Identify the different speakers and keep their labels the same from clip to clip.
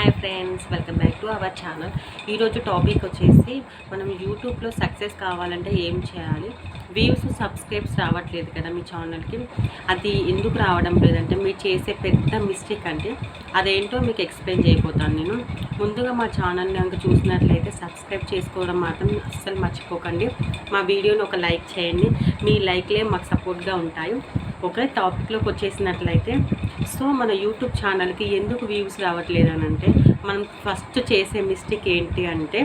Speaker 1: Hi friends welcome back to our channel ఈరోజు topic వచ్చేసి మనం యూట్యూబ్లో సక్సెస్ కావాలంటే ఏం చేయాలి? వ్యూస్ సబ్స్క్రైబ్స్ రావట్లేదు కదా మీ ఛానల్కి అది ఎందుకు రావడం లేదంటే మీరు చేసే పెద్ద మిస్టేక్ అంటే అదేంటో మీకు ఎక్స్ప్లెయిన్ చేయబోతాను నేను. ముందుగా మా ఛానల్ని కనుక చూసినట్లయితే సబ్స్క్రైబ్ చేసుకోవడం మాత్రం అస్సలు మర్చిపోకండి. మా వీడియోని ఒక లైక్ చేయండి. మీ లైక్లే మాకు సపోర్ట్గా ఉంటాయి. ఓకే టాపిక్లోకి వచ్చేసినట్లయితే సో మన యూట్యూబ్ ఛానల్కి ఎందుకు వ్యూస్ రావట్లేదు అని అంటే మనం ఫస్ట్ చేసే మిస్టేక్ ఏంటి అంటే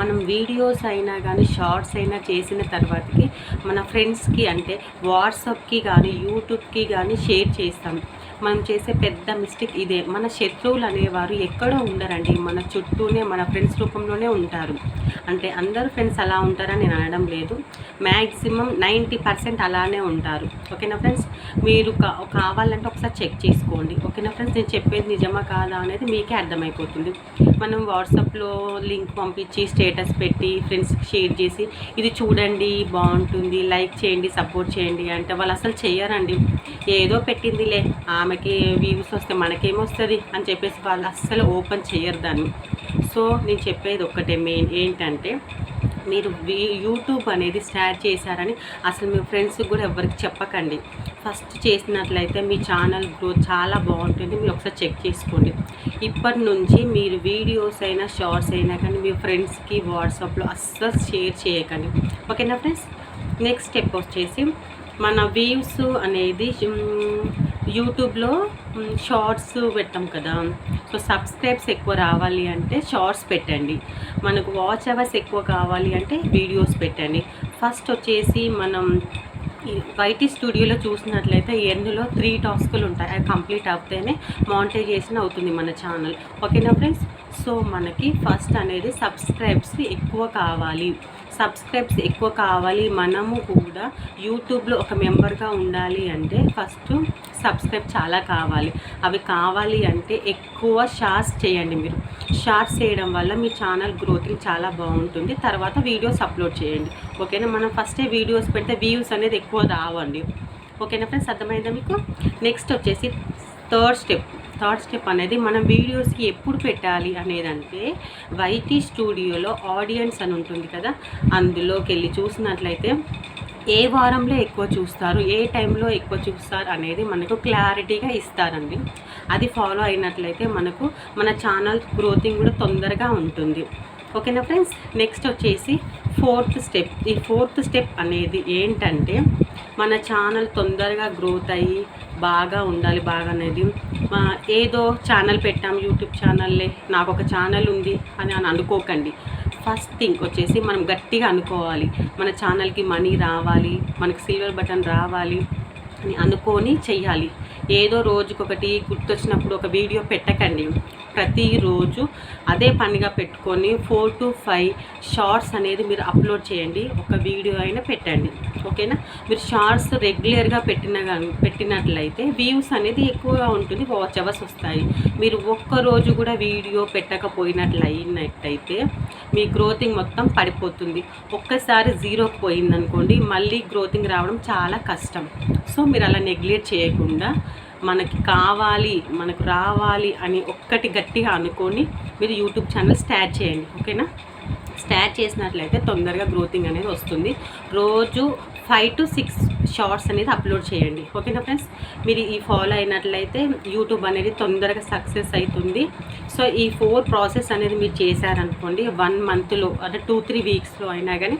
Speaker 1: మనం వీడియోస్ అయినా కానీ షార్ట్స్ అయినా చేసిన తర్వాతకి మన ఫ్రెండ్స్కి అంటే వాట్సాప్కి కానీ యూట్యూబ్కి కానీ షేర్ చేస్తాం. మనం చేసే పెద్ద మిస్టేక్ ఇదే. మన శత్రువులు అనేవారు ఎక్కడో ఉండరండి. మన చుట్టూనే మన ఫ్రెండ్స్ రూపంలోనే ఉంటారు. అంటే అందరు ఫ్రెండ్స్ అలా ఉంటారని నేను అనడం లేదు. మ్యాక్సిమం నైంటీ పర్సెంట్ అలానే ఉంటారు. ఓకేనా ఫ్రెండ్స్? మీరు కావాలంటే ఒకసారి చెక్ చేసుకోండి. ఓకేనా ఫ్రెండ్స్? నేను చెప్పేది నిజమా కాదా అనేది మీకే అర్థమైపోతుంది. మనం వాట్సాప్లో లింక్ పంపించి స్టేటస్ పెట్టి ఫ్రెండ్స్కి షేర్ చేసి ఇది చూడండి బాగుంటుంది లైక్ చేయండి సపోర్ట్ చేయండి అంటే వాళ్ళు అసలు చేయరండి ఏదో పెట్టిందిలే. ఆమెకి వ్యూస్ వస్తే మనకేమొస్తుంది అని చెప్పేసి వాళ్ళు అస్సలు ఓపెన్ చేయరు దాన్ని. సో నేను చెప్పేది ఒక్కటే మెయిన్ ఏంటంటే మీరు యూట్యూబ్ అనేది స్టార్ట్ చేశారని అసలు మీ ఫ్రెండ్స్కి కూడా ఎవరికి చెప్పకండి. ఫస్ట్ చేసినట్లయితే మీ ఛానల్ గ్రోత్ చాలా బాగుంటుంది మీరు ఒకసారి చెక్ చేసుకోండి. ఇప్పటి నుంచి మీరు వీడియోస్ అయినా షార్ట్స్ అయినా కానీ మీ ఫ్రెండ్స్కి వాట్సాప్లో అస్సలు షేర్ చేయకండి. ఓకేనా ఫ్రెండ్స్ నెక్స్ట్ స్టెప్ వచ్చేసి మన వ్యూస్ అనేది యూట్యూబ్లో షార్ట్స్ పెట్టాం కదా. సో సబ్స్క్రైబ్స్ ఎక్కువ రావాలి అంటే షార్ట్స్ పెట్టండి. మనకు వాచ్ అవర్స్ ఎక్కువ కావాలి అంటే వీడియోస్ పెట్టండి. ఫస్ట్ వచ్చేసి మనం వైటీ స్టూడియోలో చూసినట్లయితే ఎందులో త్రీ టాస్కులు ఉంటాయి. అవి కంప్లీట్ అవుతేనే మానిటైజేషన్ అవుతుంది మన ఛానల్. ఓకేనా ఫ్రెండ్స్? సో మనకి ఫస్ట్ అనేది సబ్స్క్రైబ్స్ ఎక్కువ కావాలి. సబ్స్క్రైబ్స్ ఎక్కువ కావాలి మనము కూడా యూట్యూబ్లో ఒక మెంబర్గా ఉండాలి అంటే ఫస్ట్ సబ్స్క్రైబ్ చాలా కావాలి. అవి కావాలి అంటే ఎక్కువ షార్ట్స్ చేయండి మీరు. షార్ట్స్ చేయడం వల్ల మీ ఛానల్ గ్రోతింగ్ చాలా బాగుంటుంది. తర్వాత వీడియోస్ అప్లోడ్ చేయండి. ఓకేనా? మనం ఫస్టే వీడియోస్ పెడితే వ్యూస్ అనేది ఎక్కువ రావండి. ఓకేనా ఫ్రెండ్స్? అర్థమైందా మీకు? నెక్స్ట్ వచ్చేసి థర్డ్ స్టెప్. థర్డ్ స్టెప్ అనేది మనం వీడియోస్కి ఎప్పుడు పెట్టాలి అనేదంటే వైటీ స్టూడియోలో ఆడియన్స్ అని ఉంటుంది కదా? అందులోకి వెళ్ళి చూసినట్లయితే ఏ వారంలో ఎక్కువ చూస్తారు ఏ టైంలో ఎక్కువ చూస్తారు అనేది మనకు క్లారిటీగా ఇస్తారండి. అది ఫాలో అయినట్లయితే మనకు మన ఛానల్ గ్రోతింగ్ కూడా తొందరగా ఉంటుంది. ఓకేనా ఫ్రెండ్స్? నెక్స్ట్ వచ్చేసి ఫోర్త్ స్టెప్. ఈ ఫోర్త్ స్టెప్ అనేది ఏంటంటే మన ఛానల్ తొందరగా గ్రోత్ అయ్యి బాగా ఉండాలి బాగా అనేది. ఏదో ఛానల్ పెట్టాం యూట్యూబ్ ఛానల్లే నాకు ఒక ఛానల్ ఉంది అని అని అనుకోకండి. ఫస్ట్ థింగ్ వచ్చేసి మనం గట్టిగా అనుకోవాలి. మన ఛానల్కి మనీ రావాలి మనకి సిల్వర్ బటన్ రావాలి అని అనుకొని చెయ్యాలి. ఏదో రోజుకొకటి గుర్తొచ్చినప్పుడు ఒక వీడియో పెట్టకండి. ప్రతిరోజు అదే పనిగా పెట్టుకొని ఫోర్ టు ఫైవ్ షార్ట్స్ అనేది మీరు అప్లోడ్ చేయండి. ఒక వీడియో అయినా పెట్టండి. ఓకేనా? మీరు షార్ట్స్ రెగ్యులర్గా పెట్టిన పెట్టినట్లయితే వ్యూస్ అనేది ఎక్కువగా ఉంటుంది. వాచ్ అవర్స్ వస్తాయి. మీరు ఒక్క రోజు కూడా వీడియో పెట్టకపోయినట్లు అయినట్టయితే మీ గ్రోతింగ్ మొత్తం పడిపోతుంది. ఒక్కసారి జీరోకి పోయిందనుకోండి మళ్ళీ గ్రోతింగ్ రావడం చాలా కష్టం. సో మీరు అలా నెగ్లెక్ట్ చేయకుండా మనకి కావాలి మనకు రావాలి అని ఒక్కటి గట్టిగా అనుకొని మీరు యూట్యూబ్ ఛానల్ స్టార్ట్ చేయండి ఓకేనా? స్టార్ట్ చేసినట్లయితే తొందరగా గ్రోతింగ్ అనేది వస్తుంది. రోజు ఫైవ్ టు సిక్స్ షార్ట్స్ అనేది అప్లోడ్ చేయండి ఓకేనా ఫ్రెండ్స్ మీరు ఈ ఫాలో అయినట్లయితే యూట్యూబ్ అనేది తొందరగా సక్సెస్ అవుతుంది. సో ఈ ఫోర్ ప్రాసెస్ అనేది మీరు చేశారనుకోండి వన్ మంత్లో అంటే టూ త్రీ వీక్స్లో అయినా కానీ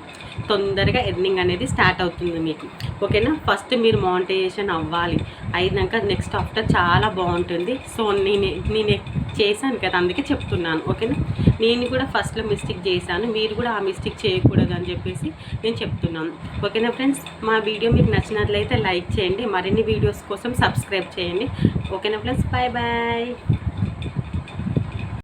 Speaker 1: తొందరగా ఎర్నింగ్ అనేది స్టార్ట్ అవుతుంది మీకు ఓకేనా? ఫస్ట్ మీరు మానిటైజేషన్ అవ్వాలి అయినాక నెక్స్ట్ ఆఫ్టర్ చాలా బాగుంటుంది. సో నేను నేను చేశాను కదా అందుకే చెప్తున్నాను ఓకేనా? నేను కూడా ఫస్ట్లో మిస్టేక్ చేశాను మీరు కూడా ఆ మిస్టేక్ చేయకూడదు అని చెప్పేసి నేను చెప్తున్నాను ఓకేనా ఫ్రెండ్స్ మా వీడియో మీకు నచ్చినట్లయితే లైక్ చేయండి మరిన్ని వీడియోస్ కోసం సబ్స్క్రైబ్ చేయండి ఓకేనా ఫ్రెండ్స్ బాయ్ బాయ్